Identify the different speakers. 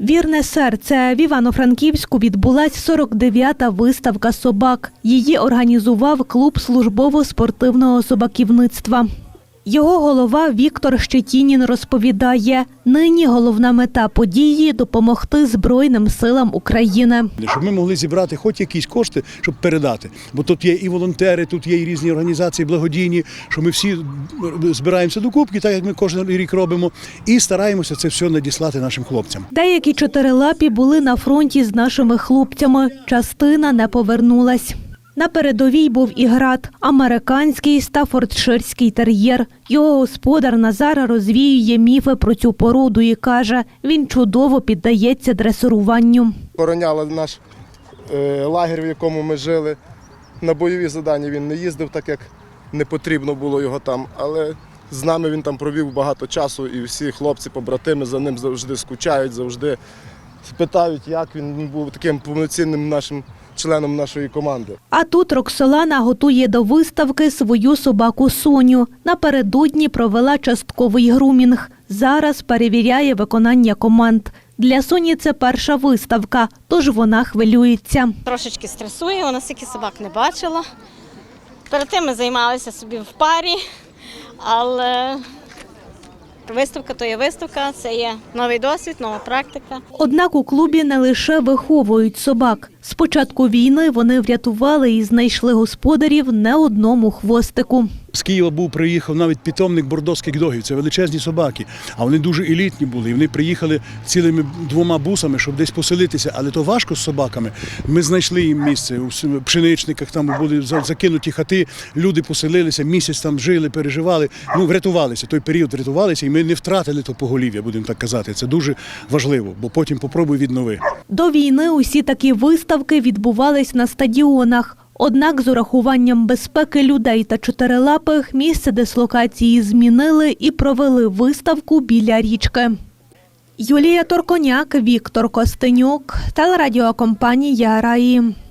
Speaker 1: Вірне серце в Івано-Франківську відбулась 49-та виставка собак. Її організував клуб службово-спортивного собаківництва. Його голова Віктор Щетінін розповідає: нині головна мета події допомогти Збройним силам України.
Speaker 2: Щоб ми могли зібрати хоч якісь кошти, щоб передати. Бо тут є і волонтери, тут є і різні організації благодійні, що ми всі збираємося до кубки, так як ми кожен рік робимо, і стараємося це все надіслати нашим хлопцям.
Speaker 1: Деякі чотирилапі були на фронті з нашими хлопцями. Частина не повернулась. На передовій був і град, американський стафордширський тер'єр. Його господар Назар розвіює міфи про цю породу і каже, він чудово піддається дресируванню.
Speaker 3: Охороняли наш е, лагерь, в якому ми жили. На бойові завдання він не їздив, так як не потрібно було його там. Але з нами він там провів багато часу, і всі хлопці, побратими за ним завжди скучають, завжди питають, як Він був таким повноцінним нашим членом нашої команди.
Speaker 1: А тут Роксолана готує до виставки свою собаку Соню. Напередодні провела частковий грумінг. Зараз перевіряє виконання команд. Для Соні це перша виставка, тож вона хвилюється.
Speaker 4: Трошечки стресує, вона стільки собак не бачила. Перед тим ми займалися собі в парі, але виставка то є виставка, це є новий досвід, нова практика.
Speaker 1: Однак у клубі не лише виховують собак. З початку війни вони врятували і знайшли господарів не одному хвостику.
Speaker 2: З Києва був приїхав навіть питомник бордоських догів. Це величезні собаки, а вони дуже елітні були. І вони приїхали цілими двома бусами, щоб десь поселитися. Але то важко з собаками. Ми знайшли їм місце у пшеничниках. Там були за- закинуті хати. Люди поселилися, місяць там жили, переживали. Ну врятувалися. Той період врятувалися, і ми не втратили то поголів'я, будемо так казати. Це дуже важливо, бо потім попробуй віднови.
Speaker 1: До війни усі такі виставки відбувались на стадіонах. Однак з урахуванням безпеки людей та чотирилапих місце дислокації змінили і провели виставку біля річки. Юлія Торконяк, Віктор Костенюк, телерадіокомпанія Раї.